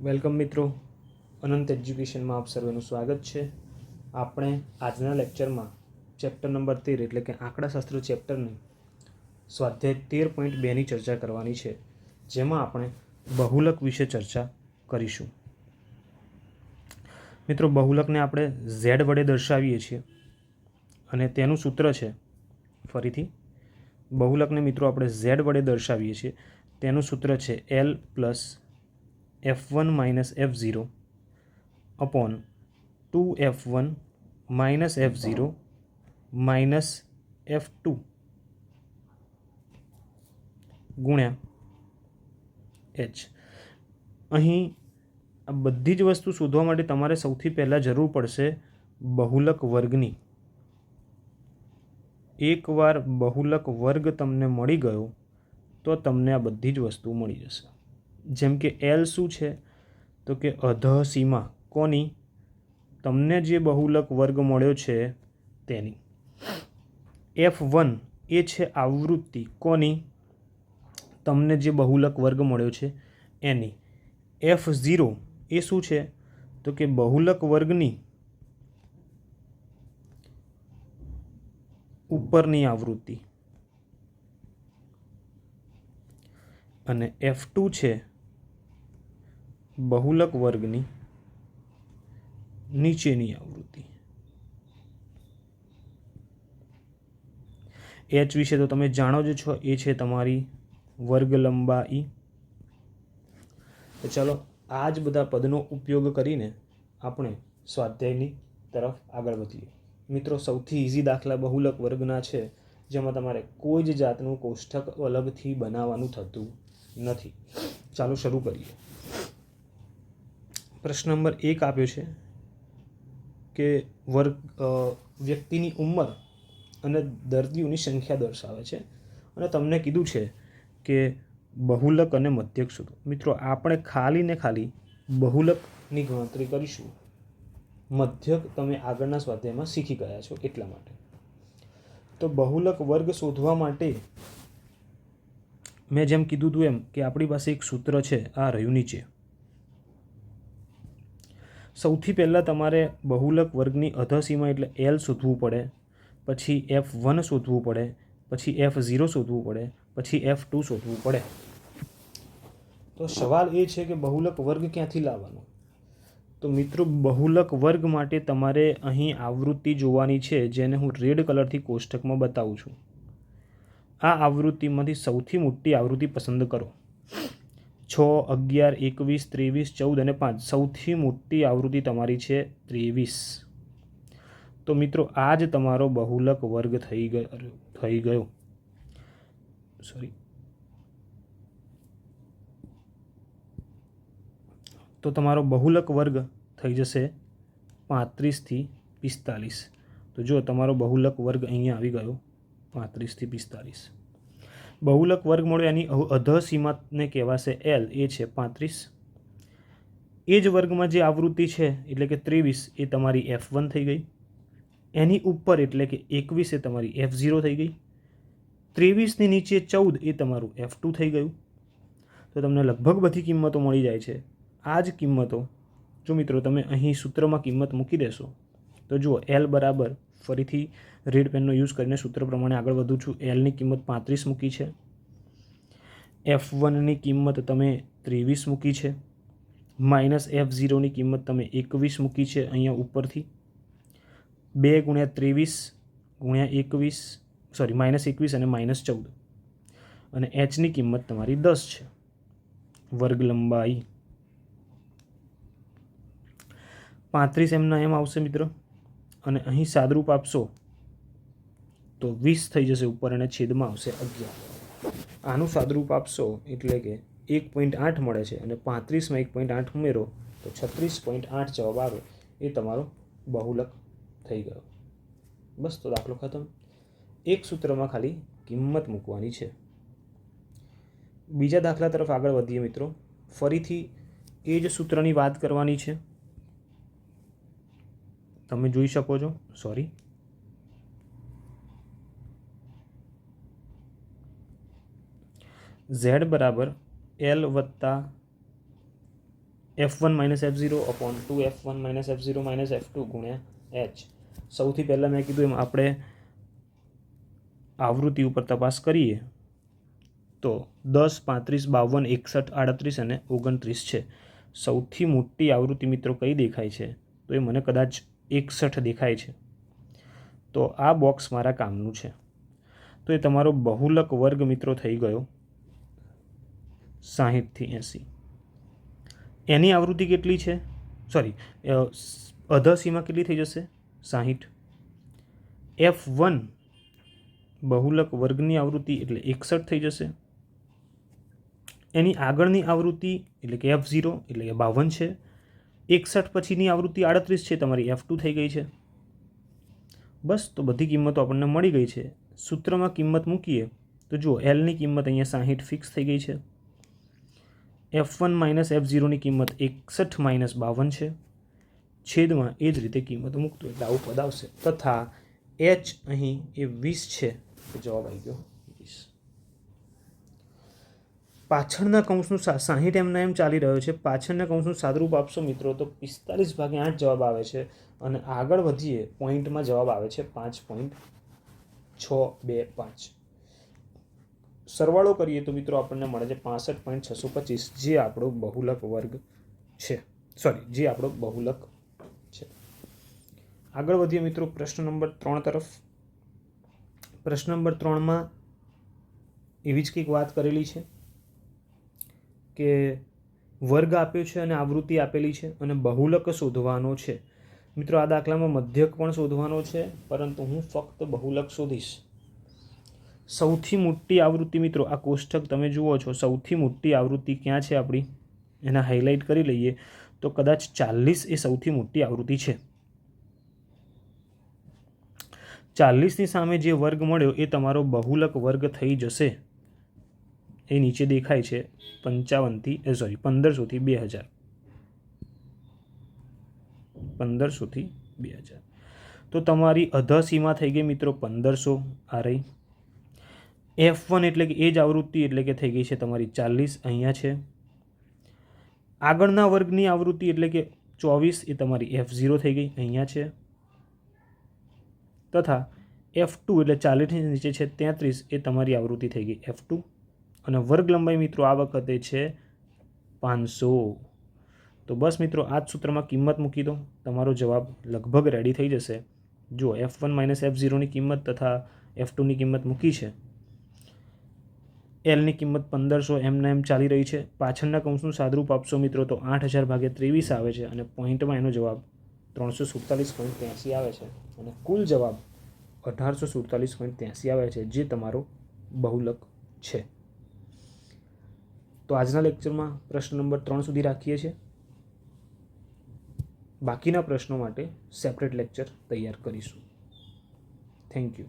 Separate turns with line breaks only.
Welcome મિત્રો. અનંત એજ્યુકેશનમાં આપ સર્વેનું સ્વાગત છે. આપણે આજના લેક્ચરમાં ચેપ્ટર નંબર તેર એટલે કે આંકડાશાસ્ત્ર ચેપ્ટરની સ્વાધ્યાય તેર પોઈન્ટ બેની ચર્ચા કરવાની છે, જેમાં આપણે બહુલક વિશે ચર્ચા કરીશું. મિત્રો, બહુલકને આપણે ઝેડ વડે દર્શાવીએ છીએ અને તેનું સૂત્ર છે ફરીથી. બહુલકને મિત્રો આપણે ઝેડ વડે દર્શાવીએ છીએ. તેનું સૂત્ર છે L plus F one minus F zero upon two F one minus F zero minus F two ગુણ્યા એચ અહીં આ બધી જ વસ્તુ શોધવા માટે તમારે સૌથી પહેલાં જરૂર પડશે બહુલક વર્ગની. એકવાર બહુલક વર્ગ તમને મળી ગયો, તો તમને આ બધી જ વસ્તુ મળી જશે. જેમ કે એલ શું છે? તો કે અધઃ સીમા. કોની? તમને જે બહુલક વર્ગ મળ્યો છે તેની. એફ વન એ છે આવૃત્તિ. કોની? તમને જે બહુલક વર્ગ મળ્યો છે એની. એફ ઝીરો એ શું છે? તો કે બહુલક વર્ગની ઉપરની આવૃત્તિ. અને એફ ટુ છે બહુલક વર્ગની નીચેની આવૃત્તિ. એચ વિશે તો તમે જાણો જ છો, એ છે તમારી વર્ગ લંબાઈ. તો ચાલો, આ જ બધા પદનો ઉપયોગ કરીને આપણે સ્વાધ્યાયની તરફ આગળ વધીએ. મિત્રો, સૌથી ઇઝી દાખલા બહુલક વર્ગના છે, જેમાં તમારે કોઈ જ જાતનું કોષ્ટક અલગથી બનાવવાનું થતું નથી. ચાલો, શરૂ કરીએ. પ્રશ્ન નંબર એક આપ્યો છે કે વર્ગ વ્યક્તિની ઉંમર અને દર્દીઓની સંખ્યા દર્શાવે છે. અને તમને કીધું છે કે બહુલક અને મધ્યક શોધો મિત્રો, આપણે ખાલી ને ખાલી બહુલકની ગણતરી કરીશું. મધ્યક તમે આગળના સ્વાધ્યાયમાં શીખી ગયા છો એટલા માટે. તો બહુલક વર્ગ શોધવા માટે મેં જેમ કીધું હતું એમ કે આપણી પાસે એક સૂત્ર છે, આ રહ્યું નીચે. સૌથી પહેલાં તમારે બહુલક વર્ગની અધસીમા એટલે એલ શોધવું પડે, પછી એફ વન શોધવું પડે, પછી એફ ઝીરો શોધવું પડે, પછી એફ ટુ શોધવું પડે. તો સવાલ એ છે કે બહુલક વર્ગ ક્યાંથી લાવવાનો? તો મિત્રો, બહુલક વર્ગ માટે તમારે અહીં આવૃત્તિ જોવાની છે, જેને હું રેડ કલરથી કોષ્ટકમાં બતાવું છું. આ આવૃત્તિમાંથી સૌથી મોટી આવૃત્તિ પસંદ કરો. છ અગિયાર એકવીસ ત્રેવીસ ચૌદ અને પાંચ. સૌથી મોટી આવૃત્તિ તમારી છે ત્રેવીસ. તો મિત્રો આ જ તમારો બહુલક વર્ગ થઈ ગયો થઈ ગયો. સોરી તો તમારો બહુલક વર્ગ થઈ જશે પાંત્રીસથી પિસ્તાલીસ. તો જો તમારો બહુલક વર્ગ અહીંયા આવી ગયો પાંત્રીસથી પિસ્તાલીસ. બહુલક વર્ગ મળ્યો, એની અધ અધઃ સીમાને કહેવાશે એલ એ છે પાંત્રીસ. એ જ વર્ગમાં જે આવૃત્તિ છે, એટલે કે ત્રેવીસ, એ તમારી એફ વન થઈ ગઈ. એની ઉપર એટલે કે એકવીસ, એ તમારી એફ ઝીરો થઈ ગઈ. ત્રેવીસની નીચે ચૌદ, એ તમારું એફ ટુ થઈ ગયું. તો તમને લગભગ બધી કિંમતો મળી જાય છે. આ જ કિંમતો, જો મિત્રો તમે અહીં સૂત્રમાં કિંમત મૂકી દેશો, તો જુઓ એલ બરાબર ફરીથી રેડ પેનનો યુઝ કરીને સૂત્ર પ્રમાણે આગળ વધું છું. એલની કિંમત પાંત્રીસ મૂકી છે. એફ વનની કિંમત તમે ત્રેવીસ મૂકી છે. માઇનસ એફ ઝીરોની કિંમત તમે એકવીસ મૂકી છે અહીંયા ઉપરથી. બે ગુણ્યા ત્રેવીસ ગુણ્યા એકવીસ સોરી માઇનસ એકવીસ અને માઇનસ ચૌદ. અને એચની કિંમત તમારી દસ છે. વર્ગ લંબાઈ. પાંત્રીસ એમના એમ આવશે મિત્રો. અને અહીં સાદરૂપ આપશો, તો વીસ થઈ જશે ઉપર અને છેદમાં આવશે અગિયાર. આનું સાદરૂપ આપશો એટલે કે એક પોઈન્ટ આઠ મળે છે અને પાંત્રીસમાં એક પોઈન્ટ આઠ ઉમેરો, તો છત્રીસ પોઈન્ટ આઠ જવાબ આવે. એ તમારો બહુલક થઈ ગયો. બસ, તો દાખલો ખતમ. એક સૂત્રમાં ખાલી કિંમત મૂકવાની છે. બીજા દાખલા તરફ આગળ વધીએ મિત્રો. ફરીથી એ જ સૂત્રની વાત કરવાની છે. તમે જોઈ શકો છો. સોરી ઝેડ બરાબર એલ વત્તા F one minus F zero upon two F one minus F zero minus F two ગુણ્યા એચ સૌથી પહેલાં મેં કીધું એમ આપણે આવૃત્તિ ઉપર તપાસ કરીએ તો દસ, પાંત્રીસ, બાવન, એકસઠ, આડત્રીસ અને ઓગણત્રીસ છે. સૌથી મોટી આવૃત્તિ મિત્રો કઈ દેખાય છે? તો એ મને કદાચ એકસઠ દેખાય છે. તો આ બોક્સ મારા કામનું છે. તો એ તમારો બહુલક વર્ગ મિત્રો થઈ ગયો સાહીઠથી એંસી. એની આવૃત્તિ કેટલી છે? સોરી અધસીમાં કેટલી થઈ જશે? સાહીઠ. એફ વન બહુલક વર્ગની આવૃત્તિ એટલે એકસઠ થઈ જશે. એની આગળની આવૃત્તિ એટલે કે એફ ઝીરો એટલે કે બાવન છે. એકસઠ પછીની આવૃત્તિ આડત્રીસ છે, તમારી એફ ટુ થઈ ગઈ છે. બસ, તો બધી કિંમતો આપણને મળી ગઈ છે. સૂત્રમાં કિંમત મૂકીએ, તો જુઓ એલની કિંમત અહીંયા સાહીઠ ફિક્સ થઈ ગઈ છે. એફ વન માઇનસ એફ ઝીરોની કિંમત એકસઠ માઇનસ બાવન છે. છેદમાં એ જ રીતે કિંમત મૂકતું એટલે આવું પદ આવશે. તથા એચ અહીં એ વીસ છે. જવાબ આવી ગયો. પાછળના કૌંસનું સાહીઠ એમના એમ ચાલી રહ્યો છે. પાછળના કૌંસનું સાદરૂપ આપશો મિત્રો તો પિસ્તાલીસ ભાગે આઠ જવાબ આવે છે અને આગળ વધીએ પોઈન્ટમાં જવાબ આવે છે પાંચ પોઈન્ટ છ બે પાંચ. સરવાળો કરીએ તો મિત્રો આપણને મળે છે પાસઠ પોઈન્ટ છસો પચીસ, જે આપણો બહુલક વર્ગ છે. સોરી જે આપણો બહુલક છે. આગળ વધીએ મિત્રો પ્રશ્ન નંબર ત્રણ તરફ. પ્રશ્ન નંબર ત્રણમાં એવી જ કંઈક વાત કરેલી છે. કે વર્ગ આપ્યો છે અને આવૃત્તિ આપેલી છે અને બહુલક શોધવાનો છે. મિત્રો, આ દાખલામાં મધ્યક પણ શોધવાનો છે, પરંતુ હું ફક્ત બહુલક શોધીશ. સૌથી મોટી આવૃત્તિ મિત્રો, આ કોષ્ટક તમે જુઓ છો, સૌથી મોટી આવૃત્તિ ક્યાં છે આપણી? એના હાઇલાઇટ કરી લઈએ તો કદાચ ચાલીસ એ સૌથી મોટી આવૃત્તિ છે. ચાલીસની સામે જે વર્ગ મળ્યો એ તમારો બહુલક વર્ગ થઈ જશે. એ નીચે દેખાય છે પંચાવનથી સોરી પંદરસોથી બે હજાર. પંદરસોથી બે હજાર. તો તમારી અધસીમા થઈ ગઈ મિત્રો પંદરસો, આ રહી. એફ વન એટલે કે એ જ આવૃત્તિ એટલે કે થઈ ગઈ છે તમારી ચાલીસ, અહીંયા છે. આગળના વર્ગની આવૃત્તિ એટલે કે ચોવીસ એ તમારી એફ ઝીરો થઈ ગઈ, અહીંયા છે. તથા એફ ટુ એટલે ચાલીસની નીચે છે, તેત્રીસ એ તમારી આવૃત્તિ થઈ ગઈ એફ ટુ અને વર્ગ લંબાઈ મિત્રો આ વખતે છે પાંચસો. તો બસ મિત્રો, આ જ સૂત્રમાં કિંમત મૂકી દો તમારો જવાબ લગભગ રેડી થઈ જશે. જો એફ વન માઇનસ એફ ઝીરોની કિંમત તથા એફ ટુની કિંમત મૂકી છે. એલની કિંમત પંદરસો એમના એમ ચાલી રહી છે. પાછળના કૌંસનું સાદરૂપ આપશો મિત્રો, તો આઠ હજાર ભાગે ત્રેવીસ આવે છે અને પોઈન્ટમાં એનો જવાબ ત્રણસો સુડતાલીસ પોઈન્ટ ત્યાંસી આવે છે. અને કુલ જવાબ અઢારસો સુડતાલીસ પોઈન્ટ ત્યાંસી આવે છે, જે તમારો બહુલક છે. તો આજના લેક્ચરમાં પ્રશ્ન નંબર ત્રણ સુધી રાખીએ છીએ. બાકીના પ્રશ્નો માટે સેપરેટ લેક્ચર તૈયાર કરીશું. Thank you